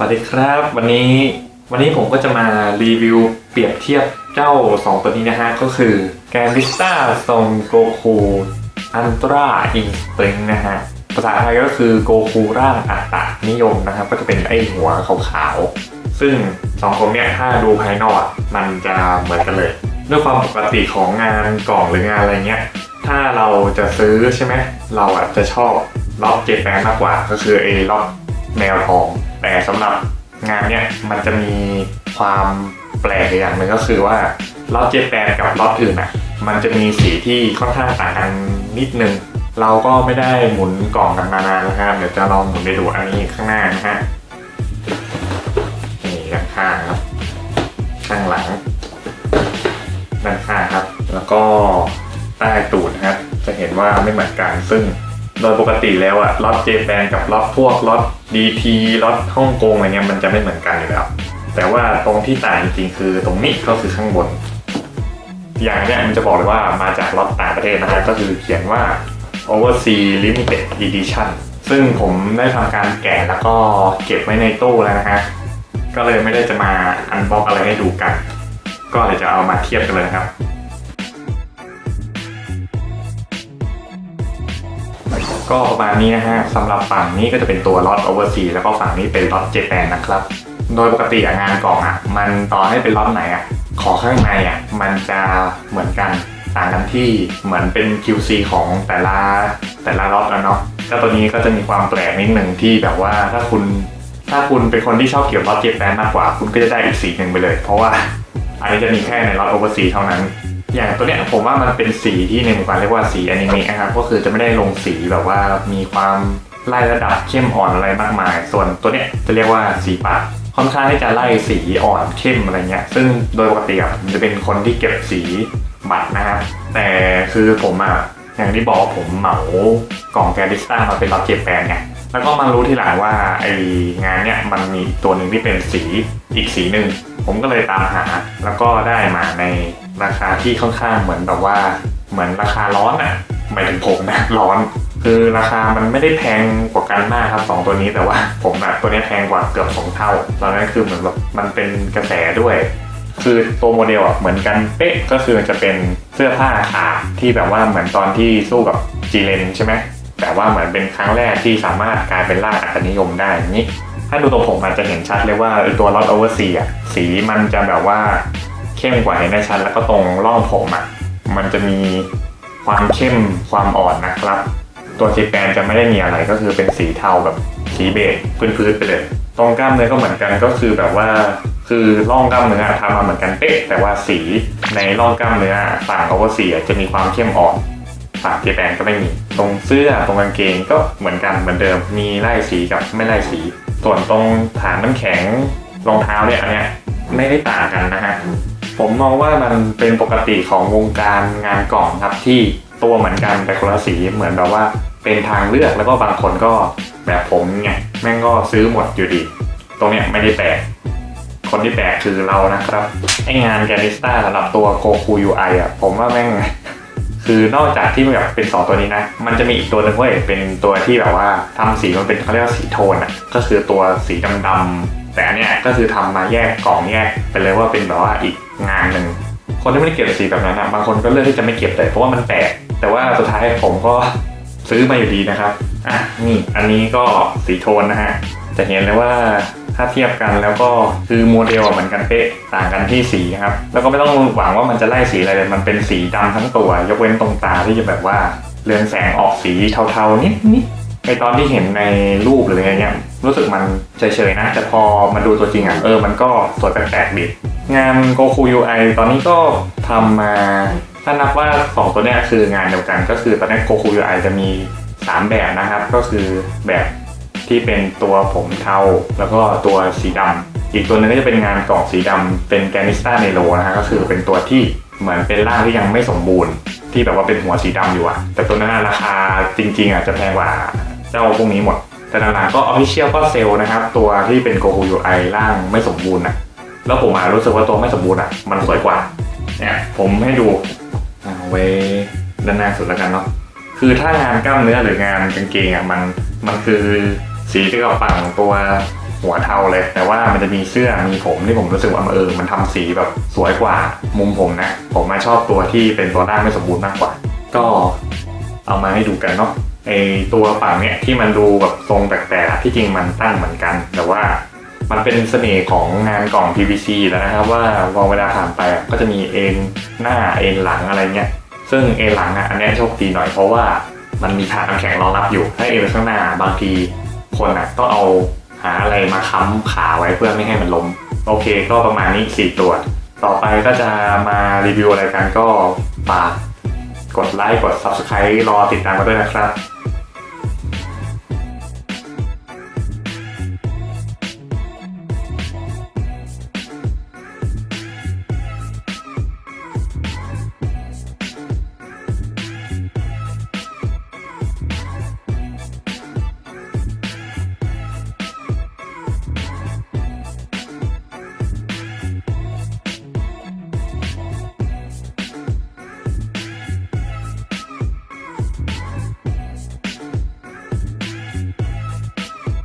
สวัสดีครับ วันนี้วันนี้ผมก็จะมารีวิวเปรียบเทียบเจ้า 2 ตัวนี้นะฮะ ก็คือแกนดิสตาทรงโกคูอันตราอินสปริงนะฮะ ภาษาไทยก็คือโกคูร่างอัตตนิยมนะครับ ก็จะเป็นไอหัวขาวๆ ซึ่งสองตัวเนี่ยถ้าดูภายนอกอะมันจะเหมือนกันเลย ด้วยความปกติของงานกล่องหรืองานอะไรเงี้ย ถ้าเราจะซื้อใช่ไหมเราอะจะชอบล็อกเจแปนมากกว่า ก็คือไอ้ล็อกแนวทอง แต่สำหรับงานเนี้ยมันจะมีความแปลกอย่างหนึ่งก็คือว่าล็อกเจแปนกับล็อกอื่นอะมันจะมีสีที่ค่อนข้างต่างกันนิดนึง เราก็ไม่ได้หมุนกล่องกันมานานแล้วครับเดี๋ยวจะลองหมุนไปดูอันนี้ข้างหน้านะฮะนี่ด้านข้างครับ ข้างหลังด้านข้างครับ แล้วก็ใต้ตูดนะครับจะเห็นว่าไม่เหมือนกันซึ่ง โดยปกติแล้วอะล็อตเจแปนกับล็อตพวกล็อตดีทีล็อตฮ่องกงอะไรเงี้ยมันจะไม่เหมือนกันอยู่แล้ว แต่ว่าตรงที่ต่างจริงๆคือตรงนี้ก็คือข้างบน อย่างเนี้ยมันจะบอกเลยว่ามาจากล็อตต่างประเทศนะฮะก็คือเขียนว่า Overseas Limited Edition ซึ่งผมได้ทำการแกะแล้วก็เก็บไว้ในตู้แล้วนะฮะก็เลยไม่ได้จะมาอันบ็อกอะไรให้ดูกัน ก็เลยจะเอามาเทียบกันเลยนะครับ ก็ประมาณนี้นะฮะสำหรับฝั่งนี้ก็จะเป็นตัวล็อตโอเวอร์ซีแล้วก็ฝั่งนี้เป็นล็อตเจแปนนะครับ โดยปกติงานกล่องอะมันต่อให้เป็นล็อตไหนอะขอข้างในอะมันจะเหมือนกันต่างกันที่เหมือนเป็น QC ของแต่ละแต่ละล็อตแล้วเนาะก็ตัวนี้ก็จะมีความแปลกนิดหนึ่งที่แบบว่าถ้าคุณถ้าคุณเป็นคนที่ชอบเกี่ยวกับล็อตเจแปนมากกว่า คุณก็จะได้อีกสีหนึ่งไปเลย เพราะว่าอันนี้จะมีแค่ในล็อตโอเวอร์ซีเท่านั้น อย่างตัวเนี้ยผมว่ามันเป็นสีที่ในหมู่บ้านเรียกว่าสีอนิเมะนะครับก็คือจะไม่ได้ลงสีแบบว่ามีความไล่ระดับเข้มอ่อนอะไรมากมาย ส่วนตัวเนี้ยจะเรียกว่าสีปากค่อนข้างที่จะไล่สีอ่อนเข้มอะไรเงี้ย ซึ่งโดยปกติอะผมจะเป็นคนที่เก็บสีบัตรนะครับแต่คือผมอะอย่างที่บอกผมเหมากล่องแกดิสต้ามาเป็นล็อตเจแปนไงแล้วก็มารู้ทีหลังว่าไองานเนี่ยมันมีตัวหนึ่งที่เป็นสีอีกสีหนึ่ง ผมก็เลยตามหา แล้วก็ได้มาในราคาที่ค่อนข้างเหมือนแบบว่าเหมือนราคาร้อนอะหมายถึงผมนะร้อน คือราคามันไม่ได้แพงกว่ากันมากครับสองตัวนี้แต่ว่าผมแบบตัวนี้แพงกว่าเกือบสองเท่า ตอนนั้นคือเหมือนแบบมันเป็นกระแสด้วย คือตัวโมเดลอะเหมือนกันเป๊ะก็คือจะเป็นเสื้อผ้าขาดที่แบบว่าเหมือนตอนที่สู้กับจีเลนใช่ไหมแต่ว่าเหมือนเป็นครั้งแรกที่สามารถกลายเป็นร่าอัตนิยมได้นี้ ถ้าดูตรงผมอาจจะเห็นชัดเลยว่าตัวลอตโอเวอร์ซีอะสีมันจะแบบว่าเข้มกว่าเห็นได้ชัดแล้วก็ตรงร่องผมอะมันจะมีความเข้มความอ่อนนะครับ ตัวจีแปนจะไม่ได้มีอะไรก็คือเป็นสีเทาแบบสีเบจพื้นๆไปเลย ตรงกล้ามเนื้อก็เหมือนกันก็คือแบบว่าคือร่องกล้ามเนื้อทำมาเหมือนกันเป๊ะแต่ว่าสีในร่องกล้ามเนื้อฝั่งโอเวอร์ซีจะมีความเข้มอ่อน ฝั่งเจแปนก็ไม่มี ตรงเสื้อตรงกางเกงก็เหมือนกันเหมือนเดิม มีไล่สีกับไม่ไล่สี ส่วนตรงฐานน้ำแข็งรองเท้าเนี่ยอันเนี้ยไม่ได้ต่างกันนะฮะผมมองว่ามันเป็นปกติของวงการงานกล่องครับที่ตัวเหมือนกันแต่คนละสีเหมือนแบบว่าเป็นทางเลือกแล้วก็บางคนก็แบบผมไงแม่งก็ซื้อหมดอยู่ดี ตรงเนี้ยไม่ได้แปลกคนที่แปลกคือเรานะครับไองานแกนิสต้าสำหรับตัวโกคูยูไออะผมว่าแม่ง คือนอกจากที่มันแบบเป็นสองตัวนี้นะ มันจะมีอีกตัวหนึงเว้ยเป็นตัวที่แบบว่าทำสีมันเป็นเขาเรียกว่าสีโทนอะก็คือตัวสีดำๆแต่อันเนี้ยก็คือทำมาแยกกล่องแยกไปเลยว่าเป็นแบบว่าอีกงานหนึ่งคนที่ไม่ได้เก็บสีแบบนั้นนะบางคนก็เลือกที่จะไม่เก็บเลยเพราะว่ามันแปลกแต่ว่าสุดท้ายผมก็ซื้อมาอยู่ดีนะครับอะนี่อันนี้ก็สีโทนนะฮะจะเห็นเลยว่า ถ้าเทียบกันแล้วก็คือโมเดลเหมือนกันเป๊ะต่างกันที่สีครับ แล้วก็ไม่ต้องหวังว่ามันจะไล่สีอะไรเลยมันเป็นสีดำทั้งตัว ยกเว้นตรงตาที่จะแบบว่าเรืองแสงออกสีเทาๆนิดนิดๆในตอนที่เห็นในรูปหรืออะไรเงี้ยรู้สึกมันเฉยๆนะ แต่พอมาดูตัวจริงอะเออมันก็สวยแปลกๆดีงานโกคูยูไอตอนนี้ก็ทำมาถ้านับว่าสองตัวนี้คืองานเดียวกันก็คือตอนนี้โกคูยูไอจะมีสามแบบนะครับ ก็คือแบบ ที่เป็นตัวผมเทาแล้วก็ตัวสีดำอีกตัวหนึงก็จะเป็นงานกล่องสีดำเป็นแกนิสตาเนโรนะฮะก็คือเป็นตัวที่เหมือนเป็นร่างที่ยังไม่สมบูรณ์ ที่แบบว่าเป็นหัวสีดำอยู่อะแต่ตัวนั้นราคาจริงๆอะจะแพงกว่าเจ้าพวกนี้หมด แต่หลังๆก็ออฟฟิเชียลก็เซลนะครับ ตัวที่เป็นโกคูยูไอร่างไม่สมบูรณ์อะแล้วผมอะรู้สึกว่าตัวไม่สมบูรณ์อะมันสวยกว่าเนี่ยผมให้ดูเอาไว้ด้านหน้าสุดแล้วกันเนาะคือถ้างานกล้ามเนื้อหรืองานกางเกงอะมันมันคือ สีที่กับฝั่งตัวหัวเทาเลย แต่ว่ามันจะมีเสื้อมีผมที่ผมรู้สึกว่าเออมันทำสีแบบสวยกว่ามุมผมนะ ผมมาชอบตัวที่เป็นตัวด้านไม่สมบูรณ์มากกว่า ก็เอามาให้ดูกันเนาะไอตัวฝั่งเนี่ยที่มันดูแบบทรงแปลกๆที่จริงมันตั้งเหมือนกัน แต่ว่ามันเป็นเสน่ห์ของงานกล่อง PVC แล้วนะครับว่าพอเวลาผ่านไปก็จะมีเอ็นหน้าเอ็นหลังอะไรเงี้ยซึ่งเอ็นหลังอะอันนี้โชคดีหน่อยเพราะว่ามันมีถาดน้ำแข็งรองรับอยู่ถ้าเอ็นไปข้างหน้าบางที คนอะต้องเอาหาอะไรมาค้ำขาไว้เพื่อไม่ให้มันล้ม โอเคก็ประมาณนี้ 4 ตัว ต่อไปก็จะมารีวิวอะไรกันก็ฝากกดไลค์กด Subscribe รอติดตามกันด้วยนะครับ